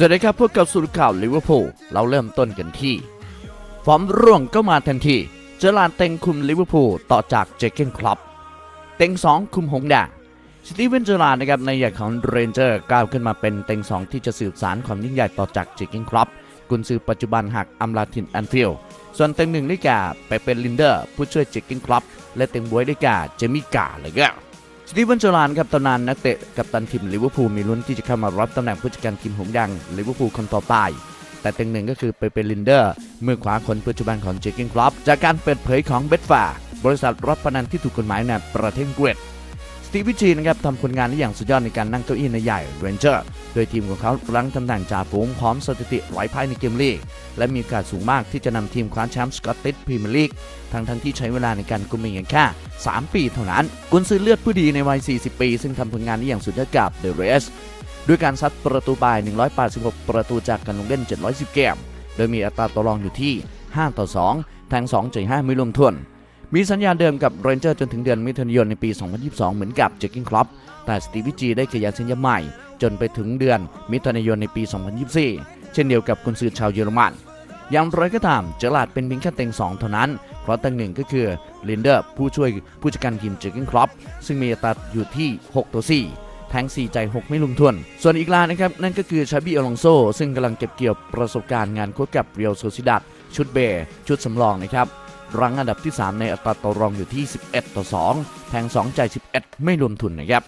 สวัสดีครับพวกกับสุรข่าวลิเวอร์พูลเราเริ่มต้นกันที่ ฟอร์มร่วงก็มาทันทีเจอร์ลาร์ดเต็งคุมลิเวอร์พูลต่อจากเจเกนคลับเต็ง 2 คุมหงแดงสตีเวนเจอร์ลาร์ดนะครับในอย่างของเรนเจอร์ก้าวขึ้นมาเป็นเต็ง 2 ที่จะสืบสารความยิ่งใหญ่ต่อจากเจเกนคลับกุนซือปัจจุบันหักอำลาทินแอนฟิลส่วนเต็งหนึ่งได้แก่ไปเป็นลินเดอร์ ผู้ช่วยเจเกนคลับและเต็งบวยได้แก่เจมี่กาเลยก็ สตีเวนจอรานครับตำนานนักเตะกับตันทีมลิเวอร์พูลมีลุ้นที่จะเข้ามารับตำแหน่งผู้จัดการทีมหงดังลิเวอร์พูลคนต่อไป แต่ตึงหนึ่งก็คือเปเปลินเดอร์มือขวาคนปัจจุบันของเจคิงคลอปจากการเปิดเผยของเบดฟาบริษัทรับพนันที่ถูกกฎหมายในประเทศอังกฤษ สตีวิจีนะครับทำผลงานได้อย่างสุดยอดในการนั่งเก้าอี้ในใหญ่เรนเจอร์โดยทีมของเขารั้งตำแหน่งจ่าฝูงพร้อมสถิติไร้พ่ายในเกมลีก และมีโอกาสสูงมากที่จะนำทีมคว้าแชมป์สกอตติชพรีเมียร์ลีกทั้งทั้งที่ใช้เวลาในการกุมเองแค่ 3 ปีเท่านั้น กุนซือเลือดผู้ดีในวัย 40 ปี ซึ่งทำผลงานได้อย่างสุดยอดกับเดอะเรสด้วยการซัดประตูบาย 186 ประตูจากการลงเล่น 710 เกม โดยมีอัตราต่อรองอยู่ที่ 5 ต่อ 2 แทง2จ่าย5ไม่รวมทวน มีสัญญาเดิมกับเรนเจอร์จนถึงเดือนมิถุนายนในปี 2022 เหมือนกับเจคกินคลับแต่สตีวิจีได้ขยายสัญญาใหม่ จนไปถึงเดือนมิถุนายนในปี 2024 เช่นเดียวกับกุนซือชาวเยอรมันอย่างไรก็ตามเจอราดเป็นเพียงแค่เต็ง 2 เท่านั้น เพราะตั้งหนึ่งก็คือลินเดอร์ผู้ช่วยผู้จัดการทีมเจอร์เกนครอปซึ่งมีอัตราอยู่ที่ 6ต่อ4แทง 4 ใจ 6 ไม่ลุมทวนส่วนอีกรานะครับ นั่นก็คือชาบิอลองโซ ซึ่งกำลังเก็บเกี่ยวประสบการณ์งานโค้ชกับเรียวโซซิดัดชุดเบย์ชุดสำรองนะครับ รังอันดับที่ 3 ในอัตราต่อรองอยู่ที่ 11 ต่อ 2 แทง2ใจ 11 ไม่รวมทุนนะครับ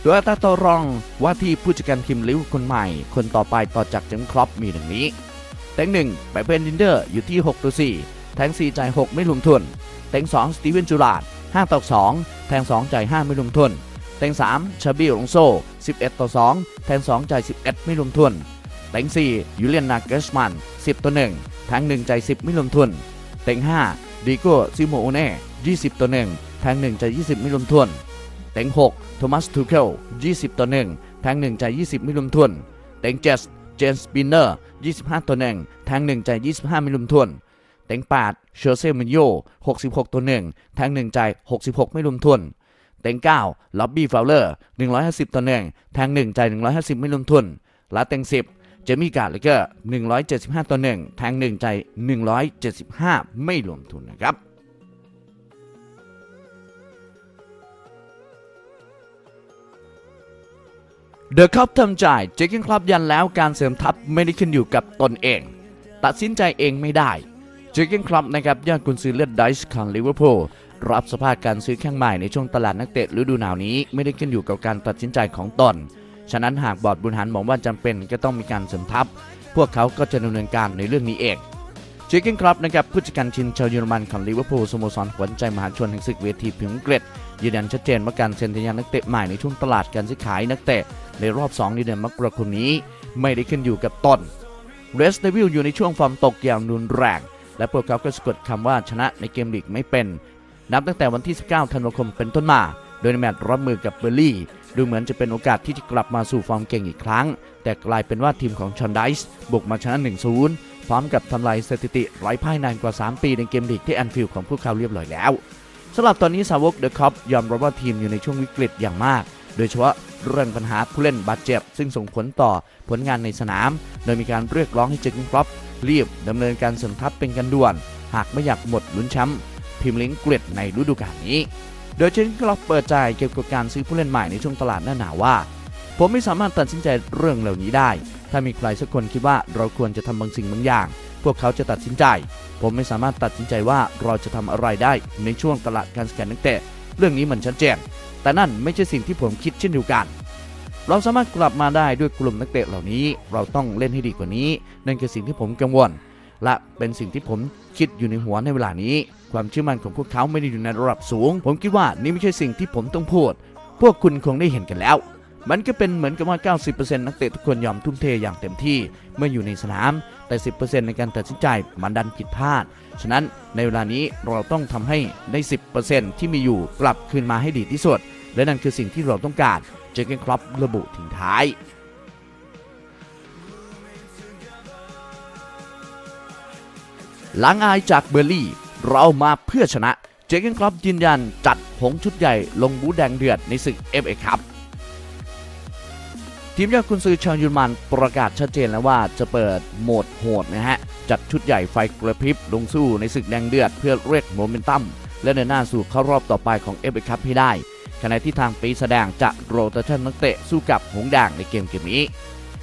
โดยอัตราต่อรองว่าที่ผู้จัดการทีมลิเวอร์คนใหม่ คนต่อไปต่อจากเจมส์ครอปมีดังนี้ แทงหนึ่งไปเป็นลินเดอร์อยู่ที่ 6 ต่อ 4 แทง4จ่าย6ไม่รวมทุน แทง2สตีเวนจูราด5ต่อ 2 แทง2จ่าย5ไม่รวมทุน แทง3ชาบิลงโซ 11 ต่อ 2 แทง2จ่าย11 ไม่รวมทุน แทง4ยูเลียนนาเกสมัน 10 ต่อ 1 แทง1จ่าย10 ไม่รวมทุน แทง5 ดิโก้ซิโมโอเน่20 ต่อ 1 แทง1จาย20ไม่รวมทุนแทง6 โทมัส ทูเคล20 ต่อ 1 แทง1จาย20ไม่รวมทุนแทง7 เจนสปินเนอร์ 25 ต่อ 1 แทง1จาย25ไม่รวมทุนแทง8 เชอร์เซมินโย66 ต่อ 1 แทง1จาย66ไม่รวมทุนแทง9 ล็อบบี้ ฟาวเลอร์ 150 ต่อ 1 แทง1จาย150ไม่รวมทุนและแทง10 เจมี่การ์เลเกอร์175 ต่อ 1 แทง1จ่าย175 ไม่รวมทุนนะครับเดอะคัพทำจ่ายเจคกินคลับยันแล้วการเสริมทัพไม่ได้ขึ้นอยู่กับตนเอง ตัดสินใจเองไม่ได้เจคกินคลับนะครับยอดกุนซือเลือดไดส์ของลิเวอร์พูลรับสภาพการซื้อแข้งใหม่ในช่วงตลาดนักเตะฤดูหนาวนี้ไม่ได้ขึ้นอยู่กับการตัดสินใจของตน ฉะนั้นหากบอร์ดบริหารมองว่าจำเป็นก็ต้องมีการเสริมทัพ พวกเขาก็จะดำเนินการในเรื่องนี้เองเจคกินคลับนะครับผู้จัดการทีมชาวเยอรมันของลิเวอร์พูลสโมสรขวัญใจมหาชนแห่งศึกเวทีพิมพ์อังกฤษยืนยันชัดเจนว่าการเซ็นสัญญานักเตะใหม่ในช่วงตลาดการซื้อขายนักเตะในรอบ 2 ในเดือนมกราคมนี้ ไม่ได้ขึ้นอยู่กับตนเรสเดวิลอยู่ในช่วงฟอร์มตกอย่างรุนแรง และพวกเขาก็สะกดคำว่าชนะในเกมลีกไม่เป็น นับตั้งแต่วันที่ 19 ธันวาคมเป็นต้นมา โดยในแมตช์รับมือกับเบอร์ลี่ ดูเหมือนจะเป็นโอกาสที่จะกลับมาสู่ฟอร์มเก่งอีกครั้ง แต่กลายเป็นว่าทีมของชอนไดส์บุกมาชนะ 1-0 พร้อมกับทำลายสถิติไร้พ่ายนานกว่า 3 ปีในเกมลีกที่แอนฟิลด์ของพวกเขาเรียบร้อยแล้วสำหรับตอนนี้สาวกเดอะคัพยอมรับว่าทีมอยู่ในช่วงวิกฤตอย่างมาก โดยเฉพาะเรื่องปัญหาผู้เล่นบาดเจ็บ ซึ่งส่งผลต่อผลงานในสนาม โดยมีการเรียกร้องให้เจคกินครอปรีบดำเนินการเสริมทัพเป็นกันด่วน หากไม่อยากหมดลุ้นแชมป์พรีเมียร์ลีกอังกฤษในฤดูกาลนี้ โดยเจคกินครอปเปิดใจเกี่ยวกับการซื้อผู้เล่นใหม่ในช่วงตลาดหน้าหนาวว่า ผมไม่สามารถตัดสินใจเรื่องเหล่านี้ได้ ถ้ามีใครสักคนคิดว่าเราควรจะทำบางสิ่งบางอย่าง พวกเขาจะตัดสินใจ ผมไม่สามารถตัดสินใจว่าเราจะทำอะไรได้ในช่วงตลาดการสแกนนักเตะเรื่องนี้มันชัดเจนแต่นั่นไม่ใช่สิ่งที่ผมคิดเช่นเดียวกัน เราสามารถกลับมาได้ด้วยกลุ่มนักเตะเหล่านี้ เราต้องเล่นให้ดีกว่านี้ นั่นคือสิ่งที่ผมกังวล และเป็นสิ่งที่ผมคิดอยู่ในหัวในเวลานี้ ความเชื่อมั่นของพวกเขาไม่ได้อยู่ในระดับสูง ผมคิดว่านี่ไม่ใช่สิ่งที่ผมต้องพูด พวกคุณคงได้เห็นกันแล้ว มันก็เป็นเหมือนกับว่า 90%นักเตะทุกคนยอมทุ่มเทอย่างเต็มที่เมื่ออยู่ในสนาม แต่ 10%ในการตัดสินใจมันดันผิดพลาด ฉะนั้นในเวลานี้เราต้องทำให้ได้ 10%ที่มีอยู่กลับคืนมาให้ดีที่สุด และนั่นคือสิ่งที่เราต้องการ เจอเกนครอประบุทิ้งท้ายหลังอายจากเบอร์ลี่ เรามาเพื่อชนะ เจเกนครอปยืนยันจัดหงส์ชุดใหญ่ลงบูแดงเดือดในศึก FA ครับทีมยอดกุนซือชาวเยอรมันประกาศชัดเจนแล้วว่าจะเปิดโหมดโหดนะฮะ จัดชุดใหญ่ไฟกระพริบลงสู้ในศึกแดงเดือดเพื่อเรียกโมเมนตัม และเดินหน้าสู่เข้ารอบต่อไปของเอฟเอคัพให้ได้ขณะที่ทางปีแสดงจะโรเตชันนักเตะสู้กับหงส์แดางในเกมเกมนี้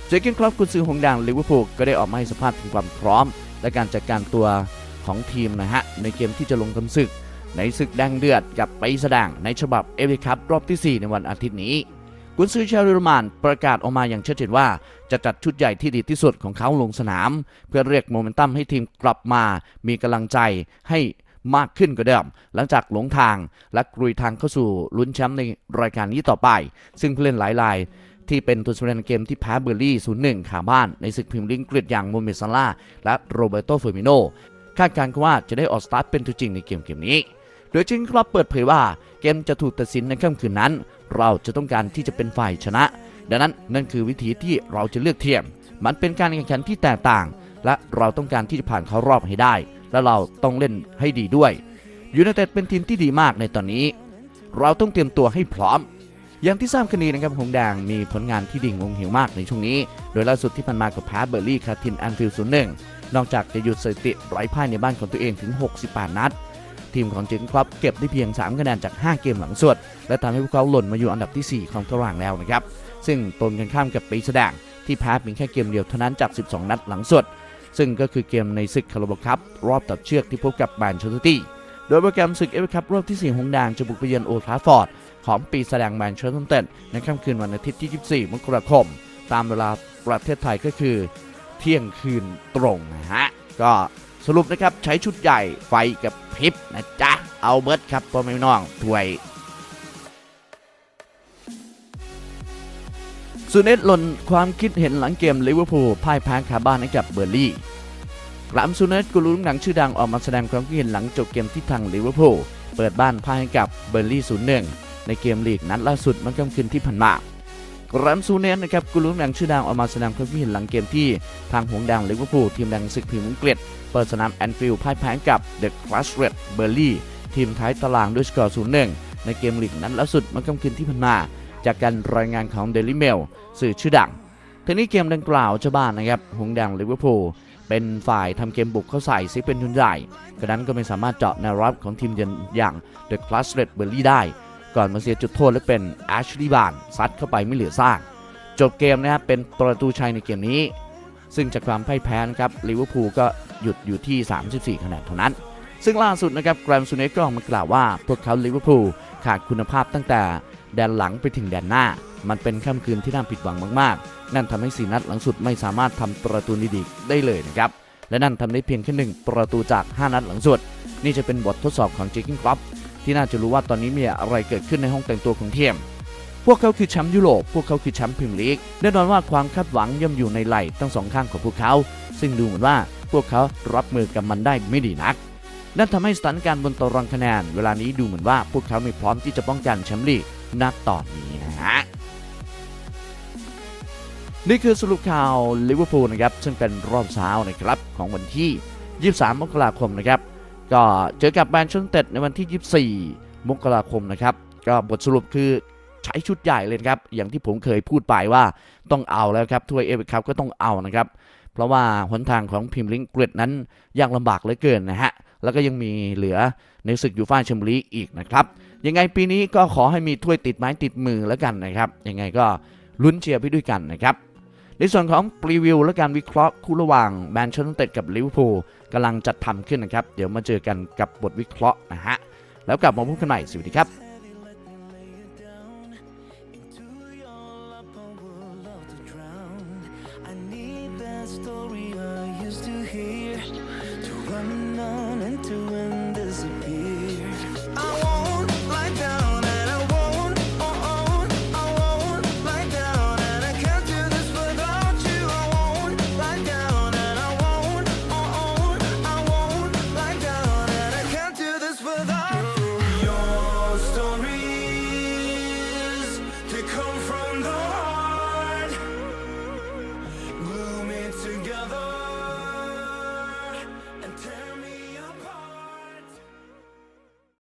เจเกนครอปกุนซือหงส์แดางลิเวอร์พูลก็ได้ออกมาให้สัมภาษณ์ถึงความพร้อม และการจัดการตัว ของทีมนะฮะ ในเกมที่จะลงทำศึก ในศึกแดงเดือดกับไปแสดงในฉบับเอฟเอคัพรอบที่ 4 ในวันอาทิตย์นี้กุนซือชาวเยอรมันประกาศออกมาอย่างชัดเจนว่า จะจัดชุดใหญ่ที่ดีที่สุดของเขาลงสนาม เพื่อเรียกโมเมนตัมให้ทีมกลับมามีกำลังใจให้มากขึ้นกว่าเดิม หลังจากหลงทางและกรุยทางเข้าสู่ลุ้นแชมป์ในรายการนี้ต่อไป ซึ่งผู้เล่นหลายรายที่เป็นตัวสำคัญในเกมที่แพ้เบอร์ลี่ 0-1 ขาบ้านในศึกพรีเมียร์ลีกอังกฤษอย่างโมเมดซาลาและโรเบโตเฟอร์มิโน คาดการณ์ว่าจะได้ออกสตาร์ทเป็นตัวจริงในเกมเกมนี้ โดยจิงครอปเปิดเผยว่าเกมจะถูกตัดสินในค่ำคืนนั้น เราจะต้องการที่จะเป็นฝ่ายชนะ ดังนั้นนั่นคือวิธีที่เราจะเลือกเทียม มันเป็นการแข่งขันที่แตกต่าง และเราต้องการที่จะผ่านเข้ารอบให้ได้ และเราต้องเล่นให้ดีด้วยยูไนเต็ดเป็นทีมที่ดีมากในตอนนี้ เราต้องเตรียมตัวให้พร้อมอย่างที่ทราบกันดีนะครับหงแดงมีผลงานที่ดิ่งลงเหวมากในช่วงนี้ โดยล่าสุดที่ผ่านมากับแพ้เบอร์ลี่คาทินแอนฟิลด์ศูนย์หนึ่ง นอกจากจะหยุดสถิติไร้พ่ายในบ้านของตัวเองถึง 68 นัด ทีมของเจนครอปเก็บได้เพียง 3 คะแนนจาก 5 เกมหลังสุด และทำให้พวกเขาหล่นมาอยู่อันดับที่ 4 ของตารางแล้วนะครับ ซึ่งตรงกันข้ามกับปีแสดงที่แพ้เพียงแค่เกมเดียวเท่านั้นจาก 12 นัดหลังสุด ซึ่งก็คือเกมในศึกคาราบคัพรอบตัดเชือกที่พบกับแมนเชสเตอร์ตี้โดยโปรแกรมศึกเอฟเอคัพรอบที่ 4 หงแดงจะบุกไปเยือนโอทราฟอร์ด ของปีแสดงแมนเชสเตอร์เต็ดในค่ำคืนวันอาทิตย์ที่ 24 มกราคม ตามเวลาประเทศไทยก็คือ เที่ยงคืนตรงนะฮะ ก็สรุปนะครับใช้ชุดใหญ่ไฟกับพริบนะจ๊ะ เอาเบิร์ดครับพ่อแม่น้องถวยซูเนตหล่นความคิดเห็นหลังเกมลิเวอร์พูลพ่ายแพ้คาบ้านให้กับเบอร์ลี่กลัมซูเนตกูรูหนังชื่อดังออกมาแสดงความคิดเห็นหลังจบเกมที่ทางลิเวอร์พูลเปิดบ้านพ่ายให้กับเบอร์ลี่0-1ในเกมลีกนัดล่าสุดเมื่อค่ำคืนที่ผ่านมา รัมซูเนตนะครับกูรูหนังชื่อดังออกมาแสดงความคิดเห็นหลังเกมที่ทางหงส์แดงลิเวอร์พูลทีมแดงศึกพรีเมียร์อังกฤษเปิดสนามแอนฟิลด์พ่ายแพ้กับเดอะคลาสเรดเบอร์ลี่ทีมท้ายตารางด้วยสกอร์0-1ในเกมลีกนัดล่าสุดเมื่อค่ำคืนที่ผ่านมาจากการรายงานของ Daily Mail สื่อชื่อดังทีนี้เกมดังกล่าวเจ้าบ้านนะครับหงส์แดงลิเวอร์พูลเป็นฝ่ายทำเกมบุกเข้าใส่ซิเป็นทุนใหญ่กระนั้นก็ไม่สามารถเจาะแนวรับของทีมเยือนอย่าง The c l a s s Red b u r l y ได้ ก่อนมาเสียจุดโทษและเป็น Ashley Barnes ซัดเข้าไปไม่เหลือซากจบเกมนะครับเป็นประตูชัยในเกมนี้ ซึ่งจากความพ่ายแพ้นะครับลิเวอร์พูลก็หยุดอยู่ที่ 34คะแนนเท่านั้น ซึ่งล่าสุดนะครับแกรมซูเนก็ออกมากล่าวว่า พวกเขาลิเวอร์พูลขาดคุณภาพตั้งแต่แดนหลังไปถึงแดนหน้า มันเป็นค่ำคืนที่น่าผิดหวังมากๆ นั่นทำให้สีนัดหลังสุดไม่สามารถทำประตูดีๆได้เลยนะครับและนั่นทำได้เพียงแค่หนึ่งประตูจาก 5 นัดหลังสุด นี่จะเป็นบททดสอบของเจคิงคลับ ที่น่าจะรู้ว่าตอนนี้มีอะไรเกิดขึ้นในห้องแต่งตัวของทีมพวกเขาคือแชมป์ยุโรป พวกเขาคือแชมป์พรีเมียร์ลีก แน่นอนว่าความคาดหวังย่อมอยู่ในไหล่ทั้งสองข้างของพวกเขา ซึ่งดูเหมือนว่าพวกเขารับมือกับมันได้ไม่ดีนัก นั่นทำให้สถานการณ์บนตารางคะแนน เวลานี้ดูเหมือนว่าพวกเขาไม่พร้อมที่จะป้องกันแชมป์ลีกณตอนนี้นะฮะนี่คือสรุปข่าวลิเวอร์พูลนะครับ ซึ่งเป็นรอบเช้านะครับของวันที่ 23 มกราคมนะครับ ก็เจอกับแมนเชสเตอร์ในวันที่ 24 มกราคมนะครับ ก็บทสรุปคือใช้ชุดใหญ่เลยครับ อย่างที่ผมเคยพูดไปว่าต้องเอาแล้วครับถ้วยเอฟเอคัพก็ต้องเอานะครับ เพราะว่าหนทางของพิมลิงเกรดนั้นยากลำบากเหลือเกินนะฮะ แล้วก็ยังมีเหลือในศึกยูฟ่าแชมเปี้ยนลีกอีกนะครับ ยังไงปีนี้ก็ขอให้มีถ้วยติดไม้ติดมือแล้วกันนะครับ ยังไงก็ลุ้นเชียร์ไปด้วยกันนะครับในส่วนของปรีวิวและการวิเคราะห์คู่ระหว่างแมนเชสเตอร์กับลิเวอร์พูล กำลังจัดทำขึ้นนะครับ เดี๋ยวมาเจอกันกับบทวิเคราะห์นะฮะ แล้วกลับมาพบกันใหม่ สวัสดีครับ